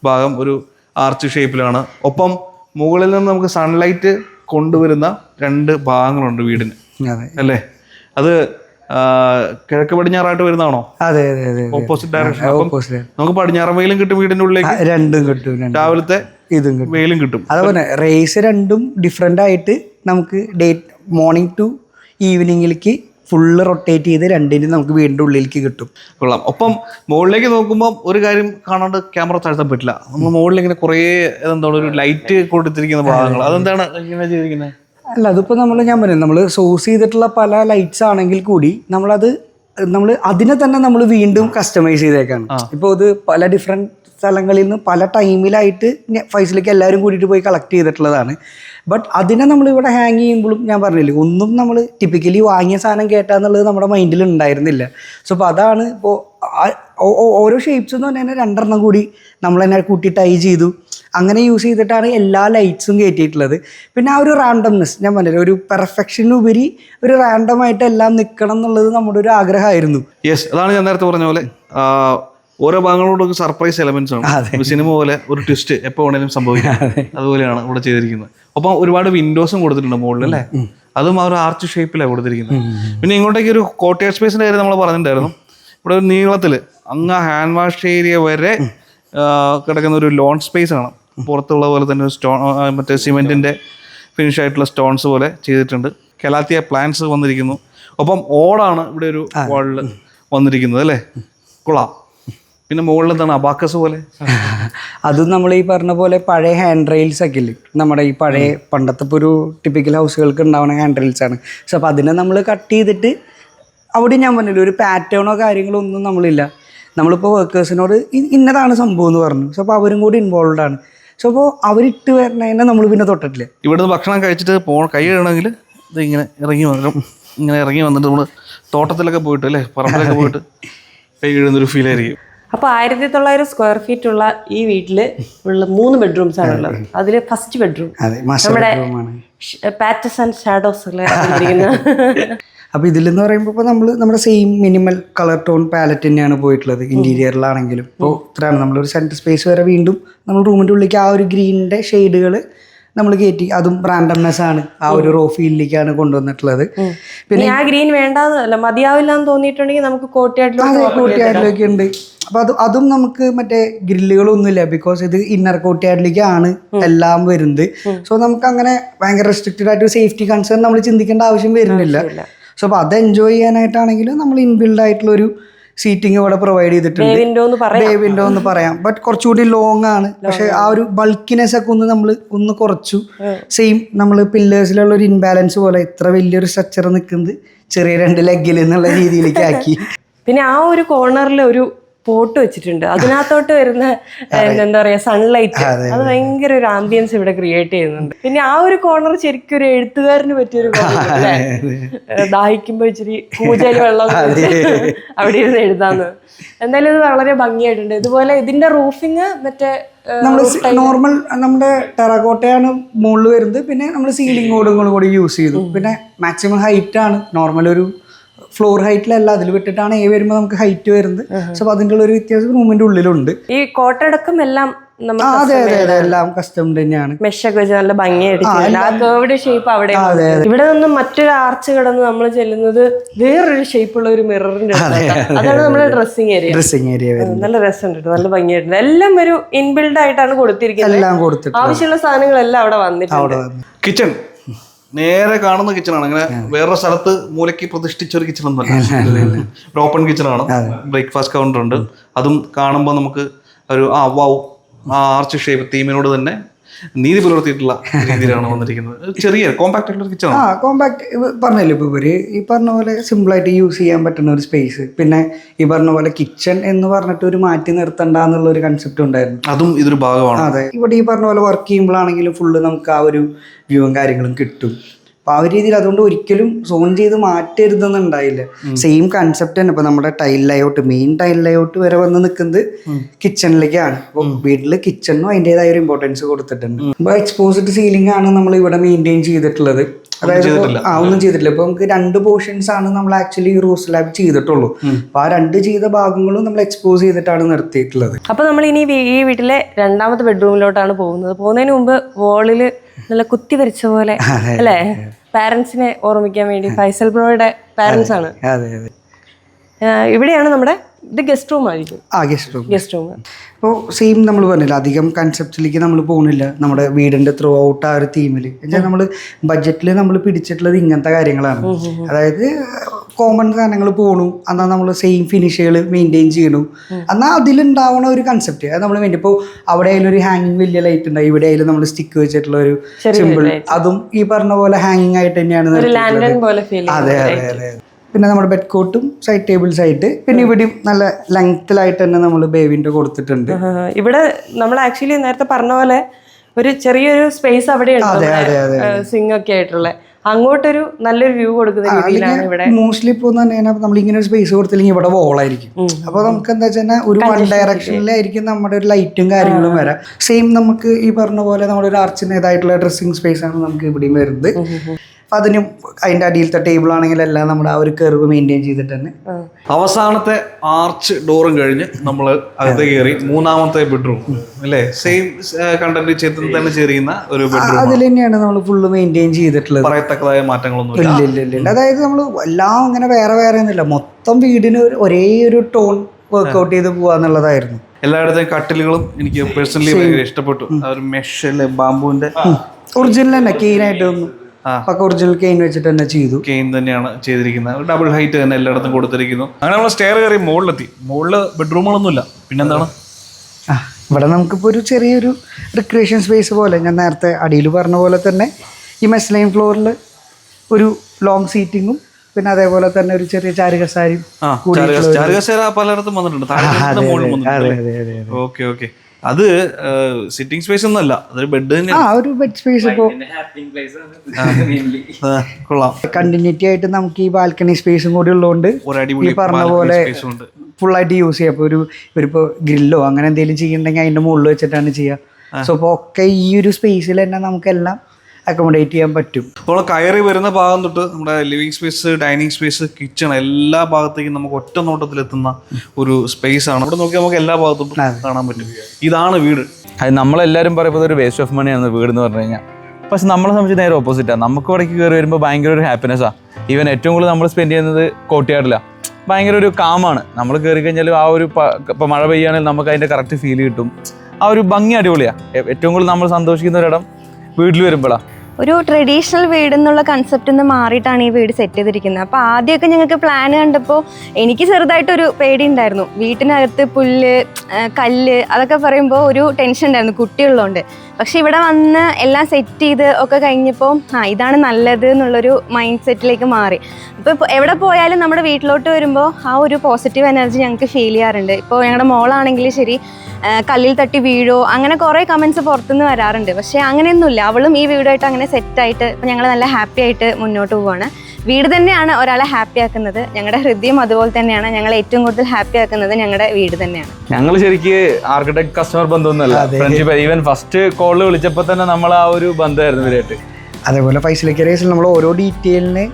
ഭാഗം ഒരു ആർച്ച് ഷേപ്പിലാണ് ഒപ്പം മുകളിൽ നിന്ന് നമുക്ക് സൺലൈറ്റ് കൊണ്ടുവരുന്ന രണ്ട് ഭാഗങ്ങളുണ്ട് വീടിന്. അല്ലേ? അത് കിഴക്ക് പടിഞ്ഞാറായിട്ട് വരുന്നതാണോ?
അതെ അതെ അതെ
ഓപ്പോസിറ്റ് ഡയറക്ഷൻ നമുക്ക് പടിഞ്ഞാറൻ വെയിലും കിട്ടും വീടിന്റെ ഉള്ളിലേക്ക്?
രണ്ടും കിട്ടും
രാവിലത്തെ
ഇതും കിട്ടും.
വെയിലും കിട്ടും.
അതുപോലെ റേസ് രണ്ടും ഡിഫറെന്റ് ആയിട്ട് നമുക്ക് ഡേ മോർണിംഗ് ടു ഈവനിങ്ങിലേക്ക് ഫുള്ള് റൊട്ടേറ്റ് ചെയ്ത് രണ്ടിനും നമുക്ക് വീടിന്റെ ഉള്ളിലേക്ക് കിട്ടും.
കൊള്ളാം. ഒപ്പം മുകളിലേക്ക് നോക്കുമ്പോൾ ഒരു കാര്യം കാണാണ്ട് ക്യാമറ താഴ്ത്താൻ പറ്റില്ല. നമ്മൾ മുകളിൽ ഇങ്ങനെ കുറേ എന്താണ് ഒരു ലൈറ്റ് കൊടുത്തിരിക്കുന്ന ഭാഗങ്ങൾ. അതെന്താണ് ഇങ്ങനെ ചെയ്തിരിക്കുന്നത്
അല്ല അതിപ്പോൾ നമ്മൾ ഞാൻ പറയും നമ്മൾ സോഴ്സ് ചെയ്തിട്ടുള്ള പല ലൈറ്റ്സ് ആണെങ്കിൽ കൂടി നമ്മളത് നമ്മൾ അതിനെ തന്നെ നമ്മൾ വീണ്ടും കസ്റ്റമൈസ് ചെയ്തേക്കാണ്. ഇപ്പോൾ ഇത് പല ഡിഫറെന്റ് സ്ഥലങ്ങളിൽ നിന്ന് പല ടൈമിലായിട്ട് ഫൈസിലേക്ക് എല്ലാവരും കൂടിയിട്ട് പോയി കളക്ട് ചെയ്തിട്ടുള്ളതാണ്. ബട്ട് അതിനെ നമ്മൾ ഇവിടെ ഹാങ് ചെയ്യുമ്പോഴും ഞാൻ പറഞ്ഞില്ലേ ഒന്നും നമ്മൾ ടിപ്പിക്കലി വാങ്ങിയ സാധനം കേട്ടാന്നുള്ളത് നമ്മുടെ മൈൻഡിൽ ഉണ്ടായിരുന്നില്ല. സോ അപ്പോൾ അതാണ് ഇപ്പോൾ ഓരോ ഷേപ്സ് എന്ന് പറഞ്ഞാൽ രണ്ടെണ്ണം കൂടി നമ്മൾ തന്നെ കൂട്ടി ടൈ ചെയ്തു. അങ്ങനെ യൂസ് ചെയ്തിട്ടാണ് എല്ലാ ലൈറ്റ്സും കയറ്റിയിട്ടുള്ളത് പിന്നെ ആ ഒരു റാൻഡംനെസ് ഞാൻ പറഞ്ഞില്ല ഒരു പെർഫെക്ഷനുപരി ഒരു റാൻഡമായിട്ട് എല്ലാം നിൽക്കണം എന്നുള്ളത് നമ്മുടെ ഒരു ആഗ്രഹമായിരുന്നു.
യെസ് അതാണ് ഞാൻ നേരത്തെ പറഞ്ഞ പോലെ. ഓരോ ഭാഗങ്ങളോടൊക്കെ സർപ്രൈസ് എലമെന്റ്സ് ആണ്. സിനിമ പോലെ ഒരു ട്വിസ്റ്റ് എപ്പോ വേണേലും സംഭവിക്കാം. അതുപോലെയാണ് ഇവിടെ ചെയ്തിരിക്കുന്നത്. ഒപ്പം ഒരുപാട് വിൻഡോസും കൊടുത്തിട്ടുണ്ട് മുകളിൽ അല്ലേ? അതും ആ ഒരു ആർച്ച് ഷേപ്പിലാണ് കൊടുത്തിരിക്കുന്നത്. പിന്നെ ഇങ്ങോട്ടേക്ക് ഒരു കോട്ടേജ് സ്പേസിന്റെ കാര്യം നമ്മൾ പറഞ്ഞിട്ടുണ്ടായിരുന്നു. ഇവിടെ ഒരു നീളത്തിൽ അങ്ങ് ഹാൻഡ് വാഷ് ഏരിയ വരെ കിടക്കുന്ന ഒരു ലോൺ സ്പേസ് ആണ്. പുറത്തുള്ള പോലെ തന്നെ ഒരു സ്റ്റോൺ മറ്റേ സിമെന്റിന്റെ ഫിനിഷ് ആയിട്ടുള്ള സ്റ്റോൺസ് പോലെ ചെയ്തിട്ടുണ്ട്. കെലാത്തിയ പ്ലാന്റ്സ് വന്നിരിക്കുന്നു. ഒപ്പം ഓടാണ് ഇവിടെ ഒരു വാളിൽ വന്നിരിക്കുന്നത് അല്ലേ? കൊള്ളാം. പിന്നെ മുകളിൽ എന്താണ് അബാക്കസ് പോലെ?
അതും നമ്മൾ ഈ പറഞ്ഞ പോലെ പഴയ ഹാൻഡ് റെയിൽസ് ഒക്കെ ഇല്ലേ? നമ്മുടെ ഈ പഴയ പണ്ടത്തെ ഇപ്പോൾ ഒരു ടിപ്പിക്കൽ ഹൗസുകൾക്ക് ഉണ്ടാവുന്ന ഹാൻഡ് റെയിൽസ് ആണ്. പക്ഷെ അപ്പോൾ അതിനെ നമ്മൾ കട്ട് ചെയ്തിട്ട് അവിടെ ഞാൻ പറഞ്ഞില്ല ഒരു പാറ്റേണോ കാര്യങ്ങളോ ഒന്നും നമ്മളില്ല. നമ്മളിപ്പോൾ വർക്കേഴ്സിനോട് ഇന്നതാണ് സംഭവം എന്ന് പറഞ്ഞു. സോ അപ്പോൾ അവരും കൂടി ഇൻവോൾവ് ആണ്. സോ അപ്പോൾ അവരിട്ട് വരണതിനെ നമ്മൾ പിന്നെ തൊട്ടിട്ടില്ല.
ഇവിടുന്ന് ഭക്ഷണം കഴിച്ചിട്ട് പോ കൈ ഇടണമെങ്കിൽ ഇത് ഇങ്ങനെ ഇറങ്ങി വരണം ഇങ്ങനെ ഇറങ്ങി വന്നിട്ട് നമ്മൾ തോട്ടത്തിലൊക്കെ പോയിട്ട് അല്ലേ? പറമ്പിലൊക്കെ പോയിട്ട് കൈ ഫീൽ ആയിരിക്കും
അപ്പൊ ആയിരത്തി തൊള്ളായിരം സ്ക്വയർ ഫീറ്റ് ഉള്ള ഈ വീട്ടിൽ ഉള്ള മൂന്ന് ബെഡ്റൂംസ് ആണ് ഉള്ളത്. അതിൽ ഫസ്റ്റ് ബെഡ്റൂം നമ്മുടെ പാറ്റസ് ആൻഡ് ഷാഡോസ് അപ്പൊ
അപ്പോൾ ഇതിലെന്ന് പറയുമ്പോൾ ഇപ്പോൾ നമ്മൾ നമ്മുടെ same minimal colour tone palette തന്നെയാണ് പോയിട്ടുള്ളത് ഇന്റീരിയറിലാണെങ്കിലും ഇപ്പോൾ ഇത്രയാണ്. നമ്മളൊരു സെന്റർ സ്പേസ് വരെ വീണ്ടും നമ്മൾ റൂമിന്റെ ഉള്ളിലേക്ക് ആ ഒരു ഗ്രീനിന്റെ ഷെയ്ഡുകൾ നമ്മൾ കയറ്റി അതും റാൻഡംനെസ് ആണ്. ആ ഒരു റോ ഫീൽഡിലേക്കാണ് കൊണ്ടുവന്നിട്ടുള്ളത്.
പിന്നെ ആ ഗ്രീൻ വേണ്ടാന്നല്ല മതിയാവില്ല എന്ന് തോന്നിയിട്ടുണ്ടെങ്കിൽ നമുക്ക് കോട്ടയാട്ടിലേക്ക്
കോട്ടയാട്ടിലേക്ക് ഉണ്ട്. അപ്പൊ അത് അതും നമുക്ക് മറ്റേ ഗ്രില്ലുകളൊന്നുമില്ല ബിക്കോസ് ഇത് ഇന്നർ കോട്ടയാട്ടിലേക്കാണ് എല്ലാം വരുന്നത്. സോ നമുക്ക് അങ്ങനെ ഭയങ്കര റെസ്ട്രിക്റ്റഡ് ആയിട്ട് സേഫ്റ്റി കൺസേൺ നമ്മൾ ചിന്തിക്കേണ്ട ആവശ്യം വരുന്നില്ല. സോ അപ്പൊ അത് എൻജോയ് ചെയ്യാനായിട്ടാണെങ്കിലും നമ്മൾ ഇൻബിൽഡ് ആയിട്ടുള്ള ഒരു സീറ്റിംഗ് ഇവിടെ പ്രൊവൈഡ് ചെയ്തിട്ടുണ്ട്.
വിൻഡോ എന്ന് പറയാം.
ബേ എന്ന് പറയാം. ബട്ട് കുറച്ചുകൂടി ലോങ് ആണ്. പക്ഷെ ആ ഒരു ബൾക്കിനെസ് ഒക്കെ ഒന്ന് നമ്മൾ ഒന്ന് കുറച്ചു. സെയിം നമ്മൾ പില്ലേഴ്സിലുള്ള ഒരു ഇൻബാലൻസ് പോലെ ഇത്ര വലിയൊരു സ്ട്രക്ചർ നിൽക്കുന്നത് ചെറിയ രണ്ട് ലെഗിൽ എന്നുള്ള രീതിയിലേക്ക് ആക്കി.
പിന്നെ ആ ഒരു കോർണറിൽ ഒരു പോട്ട് വെച്ചിട്ടുണ്ട്. അതിനകത്തോട്ട് വരുന്ന എന്താ പറയാ സൺലൈറ്റ് അത് ഭയങ്കര ഒരു ആംബിയൻസ് ഇവിടെ ക്രിയേറ്റ് ചെയ്യുന്നുണ്ട്. പിന്നെ ആ ഒരു കോർണർ ശരിക്കും ഒരു എഴുത്തുകാരന് പറ്റിയൊരു? ദാഹിക്കുമ്പോ ഇച്ചിരി പൂജയിൽ വെള്ളം അവിടെ ഇരുന്ന് എഴുതാന്ന്. എന്തായാലും ഇത് വളരെ ഭംഗിയായിട്ടുണ്ട്. ഇതുപോലെ ഇതിന്റെ റൂഫിങ് മറ്റേ
നമ്മൾ നോർമൽ നമ്മുടെ ടെറകോട്ടയാണ് മുകളിൽ വരുന്നത്. പിന്നെ നമ്മൾ സീലിംഗ് ബോർഡുകളും കൂടി യൂസ് ചെയ്തു. പിന്നെ മാക്സിമം ഹൈറ്റ് ആണ്. നോർമൽ ഒരു ഫ്ലോർ ഹൈറ്റിലല്ല അതിൽ വിട്ടിട്ടാണ് എ വരുമ്പോൾ നമുക്ക് ഹൈറ്റ് വരുന്നത്. സോ അതിന്റെ ഉള്ള ഒരു വ്യത്യാസം റൂമിന്റെ ഉള്ളിലുണ്ട്.
ഈ കോട്ടടക്കം എല്ലാം
അതെ അതെ അതെ എല്ലാം കസ്റ്റംഡ് തന്നെയാണ്.
മെഷൊക്കെ വെച്ച് നല്ല ഭംഗിയായിട്ട് ചെയ്തിട്ടുണ്ട്. ആ കേർവ്ഡ് ഷേപ്പ് അവിടെ ഇവിടെ നിന്നും മറ്റൊരു ആർച്ച് കടന്ന് നമ്മൾ ചെല്ലുന്നത് വേറൊരു ഷേപ്പുള്ള ഒരു മിററിന്റെ അതാണ് നമ്മുടെ ഡ്രസ്സിംഗ് ഏരിയ
ഡ്രസ്സിംഗ് ഏരിയ
നല്ല രസമുണ്ട് കേട്ടോ, നല്ല ഭംഗിയായിട്ടുണ്ട്. എല്ലാം ഒരു ഇൻബിൽഡ് ആയിട്ടാണ് കൊടുത്തിരിക്കുന്നത്.
എല്ലാം
ആവശ്യമുള്ള സാധനങ്ങളെല്ലാം അവിടെ വന്നിട്ടുണ്ട്.
കിച്ചൺ നേരെ കാണുന്ന കിച്ചണാണ് അങ്ങനെ വേറെ സ്ഥലത്ത് മൂലയ്ക്ക് പ്രതിഷ്ഠിച്ച ഒരു കിച്ചൺ ഒന്നുമല്ല ഒരു ഓപ്പൺ കിച്ചണാണ് ബ്രേക്ക്ഫാസ്റ്റ് കൗണ്ടർ ഉണ്ട്. അതും കാണുമ്പോൾ നമുക്ക് ഒരു ആ വാവ് ആ ആർച്ച് ഷേപ്പ് തീമിനോട് തന്നെ നീതി പുലർത്തിയിട്ടുള്ള രീതിയിലാണ് വന്നിരിക്കുന്നത്? ചെറിയ കോമ്പാക്ട് ആയിട്ടുള്ള
ആ കോമ്പാക്ട് പറഞ്ഞല്ലോ ഇപ്പോൾ ഇവർ? ഈ പറഞ്ഞ പോലെ സിമ്പിളായിട്ട് യൂസ് ചെയ്യാൻ പറ്റുന്ന ഒരു സ്പേസ് പിന്നെ ഈ പറഞ്ഞ പോലെ കിച്ചൺ എന്ന് പറഞ്ഞിട്ട് ഒരു മാറ്റി നിർത്തണ്ട എന്നുള്ള ഒരു കൺസെപ്റ്റ് ഉണ്ടായിരുന്നു.
അതും ഇതൊരു ഭാഗമാണ്.
അതെ. ഇവിടെ ഈ പറഞ്ഞ പോലെ വർക്ക് ചെയ്യുമ്പോഴാണെങ്കിലും ഫുള്ള് നമുക്ക് ആ ഒരു വ്യൂവും കാര്യങ്ങളും കിട്ടും. അപ്പൊ ആ ഒരു രീതിയിൽ അതുകൊണ്ട് ഒരിക്കലും സോൺ ചെയ്ത് മാറ്റരുതെന്നുണ്ടായില്ല. സെയിം കൺസെപ്റ്റ് തന്നെ. ഇപ്പൊ നമ്മുടെ tile layout main tile layout വരെ വന്ന് നിൽക്കുന്നത് കിച്ചണിലേക്കാണ് അപ്പോൾ വീട്ടിൽ കിച്ചണിനും അതിന്റെതായ ഒരു ഇമ്പോർട്ടൻസ് കൊടുത്തിട്ടുണ്ട്. അപ്പോൾ എക്സ്പോസിഡ് സീലിംഗ് ആണ് നമ്മൾ ഇവിടെ മെയിന്റെയിൻ ചെയ്തിട്ടുള്ളത്. അതായത് ആ ഒന്നും ചെയ്തിട്ടില്ല. ഇപ്പൊ നമുക്ക് രണ്ട് പോർഷൻസ് ആണ് നമ്മൾ ആക്ച്വലി റൂസ് ലാബ് ചെയ്തിട്ടുള്ളൂ. അപ്പൊ ആ രണ്ട് ചെയ്ത ഭാഗങ്ങളും നമ്മൾ എക്സ്പോസ് ചെയ്തിട്ടാണ് നിർത്തിയിട്ടുള്ളത്.
അപ്പൊ നമ്മൾ ഇനി ഈ വീട്ടിലെ രണ്ടാമത്തെ ബെഡ്റൂമിലോട്ടാണ് പോകുന്നത്. പോകുന്നതിന് മുമ്പ് വോളിൽ നല്ല കുത്തി വരച്ച പോലെ അല്ലേ? പാരന്റ്സിനെ ഓർമ്മിക്കാൻ വേണ്ടി ഫൈസൽ ബ്രോയുടെ പാരന്റ്സ് ആണ്.
അതെ അതെ.
ഇവിടെയാണ് നമ്മുടെ ഇത് ഗസ്റ്റ് റൂം ആയിരിക്കും.
ആ ഗസ്റ്റ് റൂം
ഗസ്റ്റ് റൂം
അപ്പോൾ സെയിം നമ്മൾ പറഞ്ഞില്ല അധികം കൺസെപ്റ്റിലേക്ക് നമ്മൾ പോകുന്നില്ല. നമ്മുടെ വീടിന്റെ ത്രൂ ഔട്ട് ആ ഒരു തീമിൽ എന്നുവെച്ചാൽ നമ്മൾ ബഡ്ജറ്റിൽ നമ്മൾ പിടിച്ചിട്ടുള്ളത് ഇങ്ങനത്തെ കാര്യങ്ങളാണ്. അതായത് കോമൺ സാധനങ്ങൾ പോണു. എന്നാൽ നമ്മൾ സെയിം ഫിനിഷുകൾ മെയിന്റെയിൻ ചെയ്യണു. എന്നാൽ അതിലുണ്ടാവണ ഒരു കൺസെപ്റ്റ് അത് നമ്മൾ വേണ്ടി ഇപ്പോൾ അവിടെ ആയാലും ഒരു ഹാങ്ങിങ് വലിയ ലൈറ്റ് ഉണ്ടായി. ഇവിടെ ആയാലും നമ്മൾ സ്റ്റിക്ക് വെച്ചിട്ടുള്ള ഒരു സിമ്പിൾ അതും ഈ പറഞ്ഞ പോലെ ഹാങ്ങിങ് ആയിട്ട് തന്നെയാണ് അതെ അതെ അതെ. പിന്നെ നമ്മുടെ ബെഡ് കോട്ടും സൈഡ് ടേബിൾസ് ആയിട്ട് പിന്നെ ഇവിടെയും നല്ല ലെങ്ത്തിലായിട്ട് തന്നെ നമ്മൾ ബേവിന്റെ കൊടുത്തിട്ടുണ്ട്.
ഇവിടെ നമ്മൾ ആക്ച്വലി നേരത്തെ പറഞ്ഞ പോലെ ഒരു ചെറിയൊരു സ്പേസ് അവിടെ സിംഗ് ഒക്കെ ആയിട്ടുള്ള. അങ്ങോട്ടൊരു നല്ലൊരു വ്യൂ കൊടുക്കുന്ന രീതിയിലാണ് ഇവിടെ.
മോസ്റ്റ്ലി ഇപ്പോൾ നമ്മൾ ഇങ്ങനെ ഒരു സ്പേസ് കൊടുത്തില്ലെങ്കിൽ ഇവിടെ വോളായിരിക്കും അപ്പൊ നമുക്ക് എന്താ വെച്ചാൽ ഒരു വൺ ഡയറക്ഷനിലായിരിക്കും നമ്മുടെ ഒരു ലൈറ്റും കാര്യങ്ങളും വരാം. സെയിം നമുക്ക് ഈ പറഞ്ഞ പോലെ നമ്മുടെ ഒരു ആർച്ചിന്റെതായിട്ടുള്ള ഡ്രസ്സിംഗ് സ്പേസ് ആണ് നമുക്ക് ഇവിടെയും വരുന്നത്. അതിനും അതിന്റെ അടിയിലത്തെ ടേബിൾ ആണെങ്കിൽ എല്ലാം നമ്മുടെ ആ ഒരു കെർവ് മെയിന്റെയിൻ ചെയ്തിട്ട് തന്നെ.
അവസാനത്തെ ആർച്ച് ഡോറും കഴിഞ്ഞ് നമ്മൾ അകത്ത് കയറി മൂന്നാമത്തെ ബെഡ്റൂം അല്ലേ? സെയിം കണ്ടന്റ് ചെയ്ത് തന്നെ ചെറിയുന്ന ഒരു ബെഡ്റൂം
അതിൽ തന്നെയാണ് നമ്മൾ ഫുള്ള് മെയിന്റെയിൻ ചെയ്തിട്ടുള്ളത്.
പറയത്തക്കതായ മാറ്റങ്ങളൊന്നും
ഇല്ല. ഇല്ല ഇല്ല ഇല്ല. അതായത് നമ്മൾ എല്ലാം അങ്ങനെ വേറെ വേറെ ഒന്നുമില്ല. മൊത്തം വീടിന് ഒരു- ഒരേ ടോൺ വർക്ക്ഔട്ട് ചെയ്ത് പോവാന്നുള്ളതായിരുന്നു
എല്ലായിടത്തെയും കട്ടിലുകളും എനിക്ക് പേഴ്സണലി ഭയങ്കര ഇഷ്ടപ്പെട്ടു. ആ ഒരു മെഷ്
ഒറിജിനൽ തന്നെ കെയിനായിട്ട് വന്നു. പക്ക ഒറിജിനൽ കെയിൻ വെച്ചിട്ട് തന്നെ ചെയ്തു.
കെയിൻ തന്നെയാണ് ചെയ്തിരിക്കുന്നത്. ഡബിൾ ഹൈറ്റ് തന്നെ എല്ലായിടത്തും കൊടുത്തിരിക്കുന്നു. അങ്ങനെ നമ്മൾ സ്റ്റെയർ കയറി മുകളിലെത്തി. മുകളിൽ ബെഡ്റൂമുകളൊന്നുമില്ല പിന്നെന്താണ്?
ഇവിടെ നമുക്കിപ്പോൾ ഒരു ചെറിയൊരു റിക്രിയേഷൻ സ്പേസ് പോലെ ഞാൻ നേരത്തെ അടിയിൽ പറഞ്ഞ പോലെ തന്നെ ഈ മെസ്ലൈൻ ഫ്ലോറിൽ ഒരു ലോങ് സീറ്റിങ്ങും പിന്നെ അതേപോലെ തന്നെ ഒരു ചെറിയ ചാരുകസാരിയും
പലയിടത്തും വന്നിട്ടുണ്ട്. Okay okay. അത് സിറ്റിംഗ് സ്പേസ് ഒന്നല്ല അല്ല അതൊരു ബെഡ്
ആ
തന്നെയാണ്
ഒരു ബെഡ് സ്പേസ് ഇപ്പോൾ
ആ, കൊള്ളാം.
കണ്ടിന്യൂറ്റി ആയിട്ട് നമുക്ക് ഈ ബാൽക്കണി സ്പേസും കൂടി ഉള്ളതുകൊണ്ട് ഈ പറഞ്ഞ പോലെ ഫുള്ളായിട്ട് യൂസ് ചെയ്യാം. അപ്പോൾ ഒരു ഇവരിപ്പോൾ ഗ്രില്ലോ അങ്ങനെ എന്തെങ്കിലും ചെയ്യുന്നുണ്ടെങ്കിൽ അതിന്റെ മുകളിൽ വെച്ചിട്ടാണ് ചെയ്യുക. സോ അപ്പോൾ ഒക്കെ ഈ ഒരു സ്പേസിൽ തന്നെ നമുക്കെല്ലാം അക്കോമഡേറ്റ് ചെയ്യാൻ പറ്റും.
അപ്പോൾ കയറി വരുന്ന ഭാഗം തൊട്ട് നമ്മുടെ living space dining space kitchen എല്ലാ ഭാഗത്തേക്കും നമുക്ക് ഒറ്റ നോട്ടത്തിൽ എത്തുന്ന ഒരു സ്പേസ് ആണ്. ഇവിടെ നോക്കി നമുക്ക് എല്ലാ ഭാഗത്തും കാണാൻ പറ്റും. ഇതാണ് വീട്.
അത് നമ്മളെല്ലാവരും പറയുമ്പോൾ ഒരു വേസ്റ്റ് ഓഫ് മണിയാണ് വീട് എന്ന് പറഞ്ഞു കഴിഞ്ഞാൽ. പക്ഷെ നമ്മളെ സംബന്ധിച്ച് നേരെ ഓപ്പോസിറ്റാണ് നമുക്ക് ഇവിടേക്ക് കയറി വരുമ്പോൾ ഭയങ്കര ഒരു ഹാപ്പിനെസ്സാണ് ഈവൻ ഏറ്റവും കൂടുതൽ നമ്മൾ സ്പെൻഡ് ചെയ്യുന്നത് കോട്ടയാടിലാണ് ഭയങ്കര ഒരു കാമാണ് നമ്മൾ കയറി കഴിഞ്ഞാൽ ആ ഒരു ഇപ്പം മഴ പെയ്യുകയാണെങ്കിൽ നമുക്ക് അതിന്റെ കറക്റ്റ് ഫീൽ കിട്ടും. ആ ഒരു ഭംഗി അടിപൊളിയാണ് ഏറ്റവും കൂടുതൽ നമ്മൾ സന്തോഷിക്കുന്ന ഒരിടം വീട്ടിൽ വരുമ്പോഴാണ്
ഒരു ട്രഡീഷണൽ വീട് എന്നുള്ള കൺസെപ്റ്റ് നിന്ന് മാറിയിട്ടാണ് ഈ വീട് സെറ്റ് ചെയ്തിരിക്കുന്നത്. അപ്പോൾ ആദ്യമൊക്കെ ഞങ്ങൾക്ക് പ്ലാൻ കണ്ടപ്പോൾ എനിക്ക് ചെറുതായിട്ടൊരു പേടി ഉണ്ടായിരുന്നു വീട്ടിനകത്ത് പുല്ല് കല്ല് അതൊക്കെ പറയുമ്പോൾ ഒരു ടെൻഷൻ ഉണ്ടായിരുന്നു കുട്ടിയുള്ളതുകൊണ്ട് പക്ഷെ ഇവിടെ വന്ന് എല്ലാം സെറ്റ് ചെയ്ത് ഒക്കെ കഴിഞ്ഞപ്പോൾ ആ ഇതാണ് നല്ലത് എന്നുള്ളൊരു മൈൻഡ് സെറ്റിലേക്ക് മാറി അപ്പോൾ എവിടെ പോയാലും നമ്മുടെ വീട്ടിലോട്ട് വരുമ്പോൾ ആ ഒരു പോസിറ്റീവ് എനർജി ഞങ്ങൾക്ക് ഫീൽ ചെയ്യാറുണ്ട്. ഇപ്പോൾ ഞങ്ങളുടെ മോളാണെങ്കിൽ ശരി കല്ലിൽ തട്ടി വീഴോ അങ്ങനെ കുറേ കമൻസ് പുറത്തുനിന്ന് വരാറുണ്ട്. പക്ഷേ അങ്ങനെയൊന്നുമില്ല. അവളും ഈ വീടായിട്ട് അങ്ങനെ സെറ്റായിട്ട് ഇപ്പം ഞങ്ങൾ നല്ല ഹാപ്പി ആയിട്ട് മുന്നോട്ട് പോവാണ്. വീട് തന്നെയാണ് ഒരാളെ ഹാപ്പി ആക്കുന്നത്. ഞങ്ങളുടെ ഹൃദയം അതുപോലെ തന്നെയാണ്. ഞങ്ങൾ ഏറ്റവും കൂടുതൽ ഹാപ്പി ആക്കുന്നത് ഞങ്ങളുടെ വീട് തന്നെയാണ്.
ഞങ്ങൾ ശരിക്കും ആർക്കിടെക്ട് കസ്റ്റമർ ബന്ധമൊന്നുമല്ല. ഫ്രണ്ട്ഷിപ്പ് ഈവൻ ഫസ്റ്റ് കോൾ വിളിച്ചപ്പോൾ തന്നെ നമ്മൾ ആ ഒരു ബന്ധമായിരുന്നു ഇവരായിട്ട്.
അതേപോലെ പൈസ നമ്മൾ ഓരോ ഡീറ്റെയിലിന്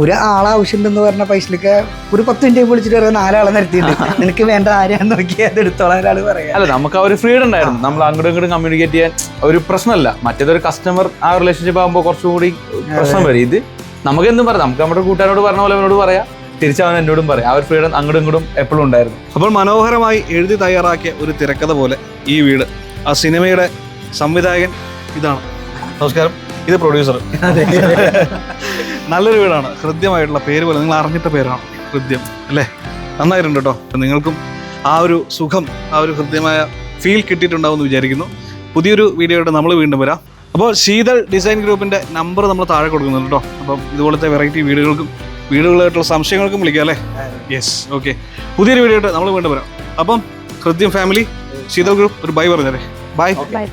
ഒരു ആളാവശ്യമുണ്ടെന്ന് പറഞ്ഞ പൈസയിലേക്ക് ഒരു പത്ത് മിനിറ്റ് വിളിച്ചിട്ട് പറയാം നാലാളെ നിർത്തിയിട്ടുണ്ട് നിനക്ക് വേണ്ട ആരെയാന്ന് നോക്കി അത് എടുത്തോളാം ഒരാൾ പറയാം.
അല്ല നമുക്ക് ആ ഒരു ഫ്രീഡം ഉണ്ടായിരുന്നു. നമ്മൾ അങ്ങോട്ടും ഇങ്ങോട്ടും കമ്മ്യൂണിക്കേറ്റ് ചെയ്യാൻ ഒരു പ്രശ്നമല്ല. മറ്റേതൊരു കസ്റ്റമർ ആ റിലേഷൻഷിപ്പ് ആകുമ്പോൾ കുറച്ചും കൂടി പ്രശ്നം വരും. ഇത് നമുക്ക് എന്തും പറയാം. നമുക്ക് നമ്മുടെ കൂട്ടുകാരോട് പറഞ്ഞ പോലെ അവനോട് പറയാം. തിരിച്ചവൻ എന്നോടും പറയാം. ആ ഒരു ഫ്രീഡം അങ്ങോട്ടും ഇങ്ങോട്ടും എപ്പോഴും ഉണ്ടായിരുന്നു.
അപ്പോൾ മനോഹരമായി എഴുതി തയ്യാറാക്കിയ ഒരു തിരക്കഥ പോലെ ഈ വീട് ആ സിനിമയുടെ സംവിധായകൻ ഇതാണ്. നമസ്കാരം. ഇത് പ്രൊഡ്യൂസർ നല്ലൊരു വീടാണ്. ഹൃദ്യമായിട്ടുള്ള പേര് പോലെ. നിങ്ങൾ അറിഞ്ഞിട്ട പേരാണ് ഹൃദ്യം അല്ലേ? നന്നായിട്ടുണ്ട് കേട്ടോ നിങ്ങൾക്കും ആ ഒരു സുഖം ആ ഒരു ഹൃദ്യമായ ഫീൽ കിട്ടിയിട്ടുണ്ടാവുമെന്ന് വിചാരിക്കുന്നു. പുതിയൊരു വീഡിയോയുടെ നമ്മൾ വീണ്ടും വരാം. അപ്പോൾ ശീതൾ ഡിസൈൻ ഗ്രൂപ്പിന്റെ നമ്പർ നമ്മൾ താഴെ കൊടുക്കുന്നുണ്ട് കേട്ടോ അപ്പം ഇതുപോലത്തെ വെറൈറ്റി വീടുകൾക്കും വീടുകളായിട്ടുള്ള സംശയങ്ങൾക്കും വിളിക്കാം അല്ലേ? യെസ് ഓക്കെ പുതിയൊരു വീഡിയോ ആയിട്ട് നമ്മൾ വീണ്ടും വരാം. അപ്പം ഹൃദ്യം ഫാമിലി ശീതൾ ഗ്രൂപ്പ് ഒരു ബൈ പറഞ്ഞേ
ബൈ